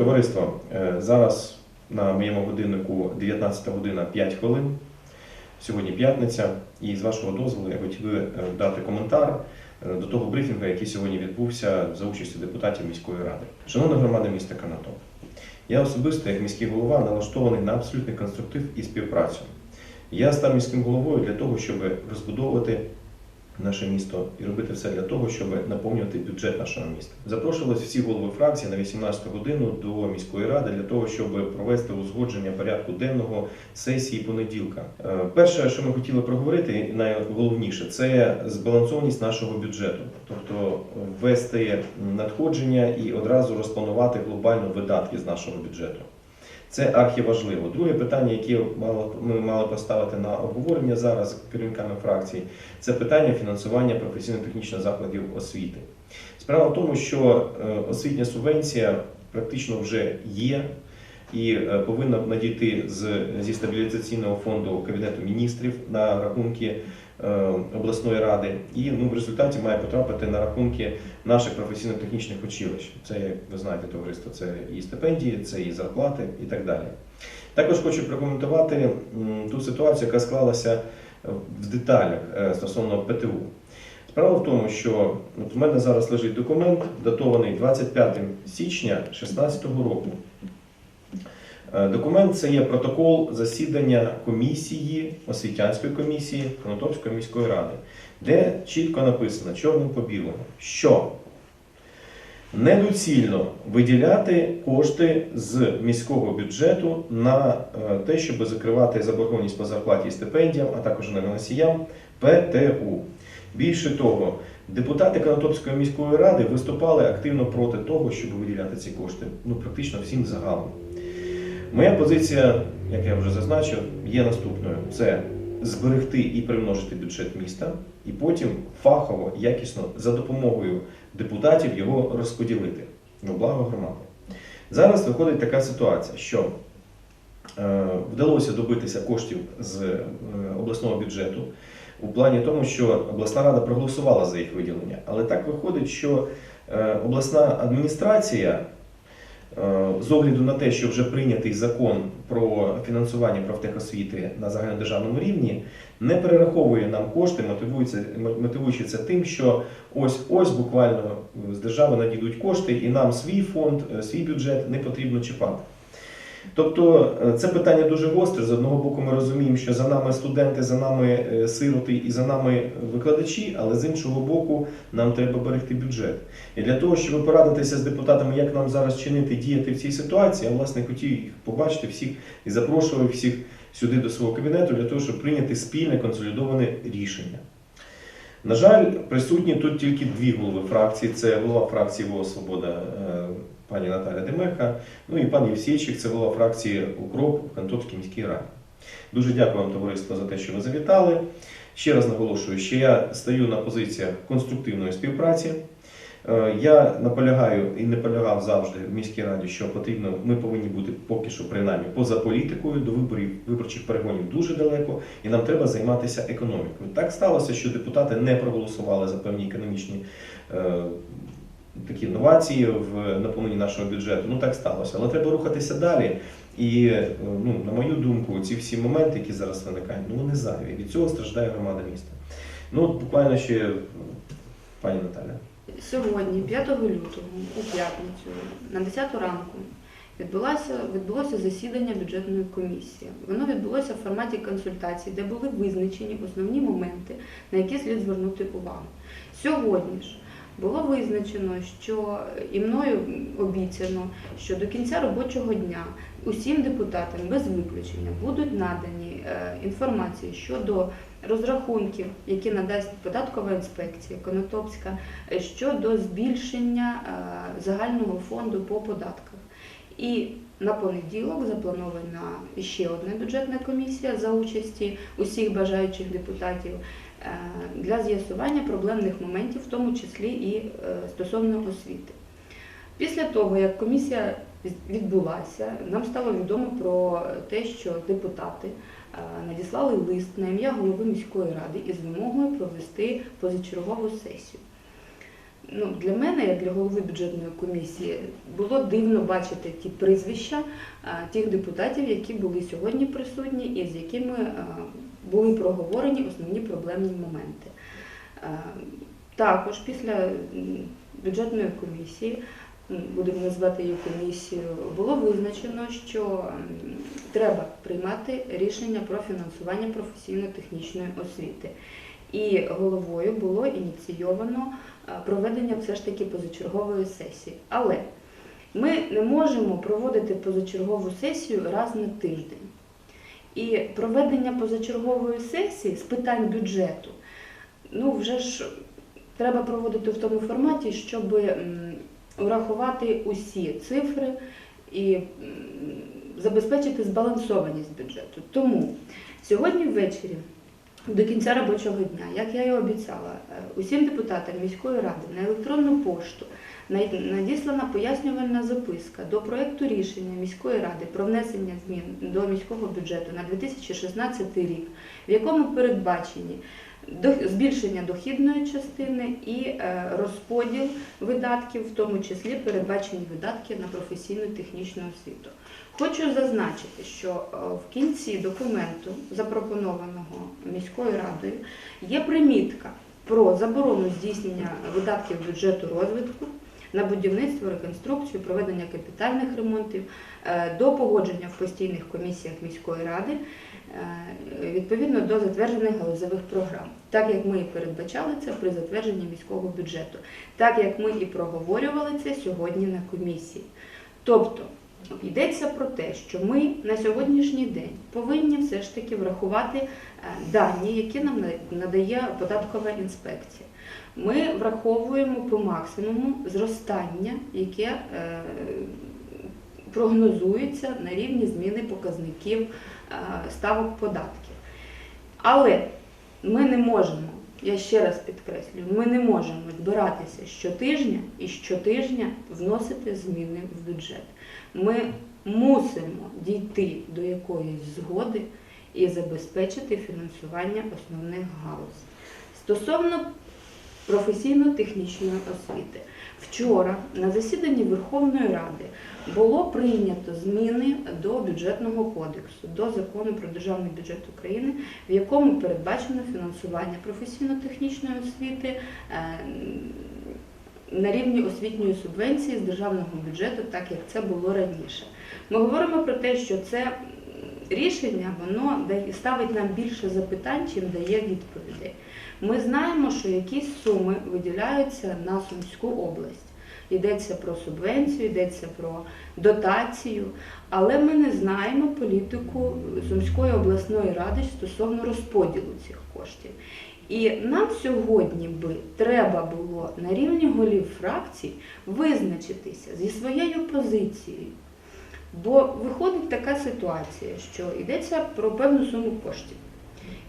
Товариство, е, зараз на моєму годиннику 19 година 5 хвилин. Сьогодні п'ятниця, і з вашого дозволу я хотів би е, дати коментар е, до того брифінгу, який сьогодні відбувся за участю депутатів міської ради. Шановна громада міста Канатоп, я особисто, як міський голова, налаштований на абсолютний конструктив і співпрацю. Я став міським головою для того, щоб розбудовувати наше місто і робити все для того, щоб наповнювати бюджет нашого міста. Запрошувалися всі голови фракції на 18 годину до міської ради для того, щоб провести узгодження порядку денного сесії понеділка. Е, Перше, що ми хотіли проговорити, найголовніше, це збалансованість нашого бюджету, тобто ввести надходження і одразу розпланувати глобально видатки з нашого бюджету. Це архіважливо. Друге питання, яке ми мали поставити на обговорення зараз керівниками фракції, це питання фінансування професійно-технічних закладів освіти. Справа в тому, що е, освітня субвенція практично вже є і е, повинна надійти зі стабілізаційного фонду Кабінету міністрів на рахунки обласної ради, і ну, в результаті має потрапити на рахунки наших професійно-технічних училищ. Це, як ви знаєте, товариство, це і стипендії, це і зарплати, і так далі. Також хочу прокоментувати ту ситуацію, яка склалася в деталях е, стосовно ПТУ. Справа в тому, що от у мене зараз лежить документ, датований 25 січня 2016 року. Е, Документ це є протокол засідання комісії, освітянської комісії Конотопської міської ради, де чітко написано чорним по білому, що недоцільно виділяти кошти з міського бюджету на е, те, щоб закривати заборгованість по зарплаті і стипендіям, а також енергоносіям ПТУ. Більше того, депутати Конотопської міської ради виступали активно проти того, щоб виділяти ці кошти, ну практично всім загалом. Моя позиція, як я вже зазначив, є наступною: це зберегти і примножити бюджет міста, і потім фахово, якісно за допомогою депутатів його розподілити на благо громади. Зараз виходить така ситуація, що е, вдалося добитися коштів з е, обласного бюджету у плані тому, що обласна рада проголосувала за їх виділення. Але так виходить, що е, обласна адміністрація з огляду на те, що вже прийнятий закон про фінансування профтехосвіти на загальнодержавному рівні, не перераховує нам кошти, мотивуючи це тим, що ось ось буквально з держави надійдуть кошти, і нам свій фонд, е, свій бюджет не потрібно чіпати. Тобто е, це питання дуже гостре. З одного боку, ми розуміємо, що за нами студенти, за нами е, сироти і за нами викладачі, але з іншого боку, нам треба берегти бюджет. І для того, щоб порадитися з депутатами, як нам зараз чинити, діяти в цій ситуації, я власне хотів їх побачити всіх і запрошував всіх сюди до свого кабінету для того, щоб прийняти спільне консолідоване рішення. На жаль, присутні тут тільки дві голови фракції: це голова фракції ВО Свобода е, пані Наталя Демеха, ну і пан Євсійчик, це голова фракції Укроп в Кантопській міській раді. Дуже дякую вам, товариство, за те, що ви завітали. Ще раз наголошую, що я стою на позиціях конструктивної співпраці. Е, Я наполягаю і не полягав завжди в міській раді, що потрібно, ми повинні бути поки що принаймні поза політикою до виборів виборчих перегонів дуже далеко, і нам треба займатися економікою. Так сталося, що депутати не проголосували за певні економічні е, такі новації в наповненні нашого бюджету. Ну так сталося. Але треба рухатися далі. І ну, на мою думку, ці всі моменти, які зараз виникають, ну вони зайві. Від цього страждає громада міста. Ну, буквально ще пані Наталя. Сьогодні, 5 лютого, у п'ятницю, на 10 ранку, відбулося, відбулося засідання бюджетної комісії. Воно відбулося в форматі консультацій, де були визначені основні моменти, на які слід звернути увагу. Сьогодні ж було визначено, що і мною обіцяно, що до кінця робочого дня усім депутатам без виключення будуть надані е, інформації щодо розрахунків, які надасть податкова інспекція Конотопська е, щодо збільшення е, загального фонду по податках. І на понеділок запланована ще одна бюджетна комісія за участі усіх бажаючих депутатів для з'ясування проблемних моментів, в тому числі і е, стосовно освіти. Після того, як комісія відбулася, нам стало відомо про те, що депутати е, надіслали лист на ім'я голови міської ради із вимогою провести позачергову сесію. ну, для мене, як для голови бюджетної комісії, було дивно бачити ті прізвища тих депутатів, які були сьогодні присутні і з якими були проговорені основні проблемні моменти. Також після бюджетної комісії, будемо назвати її комісією, було визначено, що треба приймати рішення про фінансування професійно-технічної освіти. І головою було ініційовано е, проведення все ж таки позачергової сесії. Але ми не можемо проводити позачергову сесію раз на тиждень. І проведення позачергової сесії з питань бюджету, ну вже ж треба проводити в тому форматі, щоб врахувати усі цифри і забезпечити збалансованість бюджету. Тому сьогодні ввечері до кінця робочого дня, як я і обіцяла, е, усім депутатам міської ради на електронну пошту надіслана пояснювальна записка до проекту рішення міської ради про внесення змін до міського бюджету на 2016 рік, в якому передбачені збільшення дохідної частини і е, розподіл видатків, в тому числі передбачені видатки на професійну технічну освіту. Хочу зазначити, що е, в кінці документу, запропонованого міською радою, є примітка про заборону здійснення видатків бюджету розвитку на будівництво, реконструкцію, проведення капітальних ремонтів е, до погодження в постійних комісіях міської ради е, відповідно до затверджених галузевих програм, так як ми і передбачали це при затвердженні міського бюджету, так як ми і проговорювали це сьогодні на комісії. Тобто йдеться про те, що ми на сьогоднішній день повинні все ж таки врахувати е, дані, які нам надає податкова інспекція. Ми враховуємо по максимуму зростання, яке е, прогнозується на рівні зміни показників е, ставок податків. Але ми не можемо, я ще раз підкреслюю, ми не можемо збиратися щотижня і щотижня вносити зміни в бюджет. Ми мусимо дійти до якоїсь згоди і забезпечити фінансування основних галузей. Стосовно професійно-технічної освіти. Вчора на засіданні Верховної Ради було прийнято зміни до бюджетного кодексу, до закону про державний бюджет України, в якому передбачено фінансування професійно-технічної освіти е, на рівні освітньої субвенції з державного бюджету, так як це було раніше. Ми говоримо про те, що це рішення воно ставить нам більше запитань, чим дає відповідей. Ми знаємо, що якісь суми виділяються на Сумську область. Йдеться про субвенцію, йдеться про дотацію, але ми не знаємо політику Сумської обласної ради стосовно розподілу цих коштів. І нам сьогодні би треба було на рівні голів фракцій визначитися зі своєю позицією. Бо виходить така ситуація, що йдеться про певну суму коштів.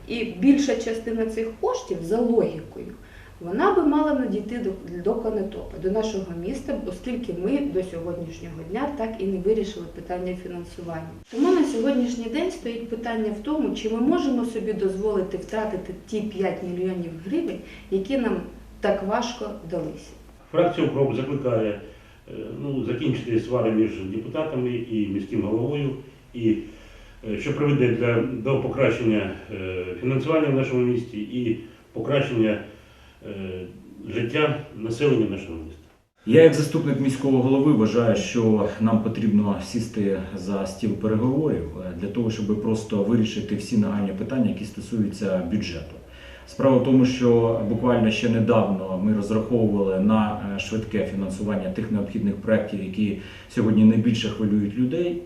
І більша частина цих коштів за логікою, вона би мала надійти до, до Конотопа, до нашого міста, оскільки ми до сьогоднішнього дня так і не вирішили питання фінансування. Тому на сьогоднішній день стоїть питання в тому, чи ми можемо собі дозволити втратити ті 5 мільйонів гривень, які нам так важко далися. Фракція «Укроп» закликає е, ну, закінчити свари між депутатами і міським головою, і е, що приведе для, до покращення е, фінансування в нашому місті і покращення життя населення нашого міста. Я, як заступник міського голови, вважаю, що нам потрібно сісти за стіл переговорів е, для того, щоб просто вирішити всі нагальні питання, які стосуються бюджету. Справа в тому, що буквально ще недавно ми розраховували на е, швидке фінансування тих необхідних проєктів, які сьогодні найбільше хвилюють людей.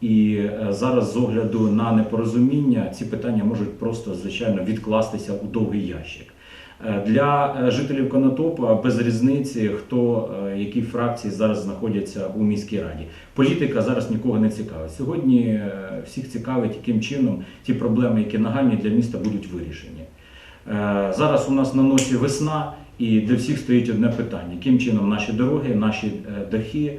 І е, зараз, з огляду на непорозуміння, ці питання можуть просто звичайно відкластися у довгий ящик. Е, Для е, жителів Конотопа без різниці, хто е, які фракції зараз знаходяться у міській раді. Політика зараз нікого не цікавить. Сьогодні всіх цікавить, яким чином ті проблеми, які нагальні для міста, будуть вирішені. Зараз у нас на носі весна, і для всіх стоїть одне питання: яким чином наші дороги, наші дахи,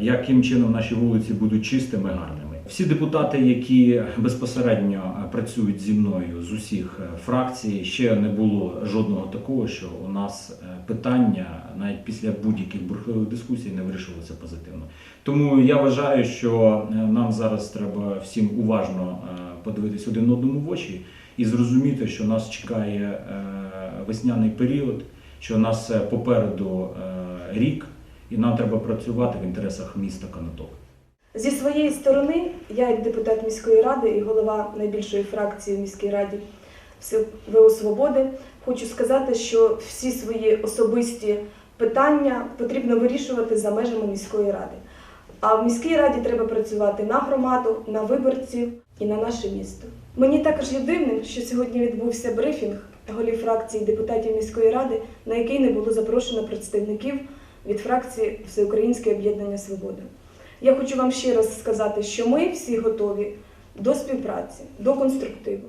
яким чином наші вулиці будуть чистими, гарними. Всі депутати, які безпосередньо е, працюють зі мною з усіх е, фракцій, ще не було жодного такого, що у нас е, питання навіть після будь-яких бурхливих дискусій не вирішувалося позитивно. Тому я вважаю, що нам зараз треба всім уважно подивитись один одному в очі і зрозуміти, що нас чекає весняний період, що нас попереду рік, і нам треба працювати в інтересах міста Конотоп. Зі своєї сторони, я як депутат міської ради і голова найбільшої фракції в міській раді ВО Свободи, хочу сказати, що всі свої особисті питання потрібно вирішувати за межами міської ради. А в міській раді треба працювати на громаду, на виборців і на наше місто. Мені також є дивним, що сьогодні відбувся брифінг голів фракції депутатів міської ради, на який не було запрошено представників від фракції Всеукраїнське об'єднання Свобода. Я хочу вам ще раз сказати, що ми всі готові до співпраці, до конструктиву.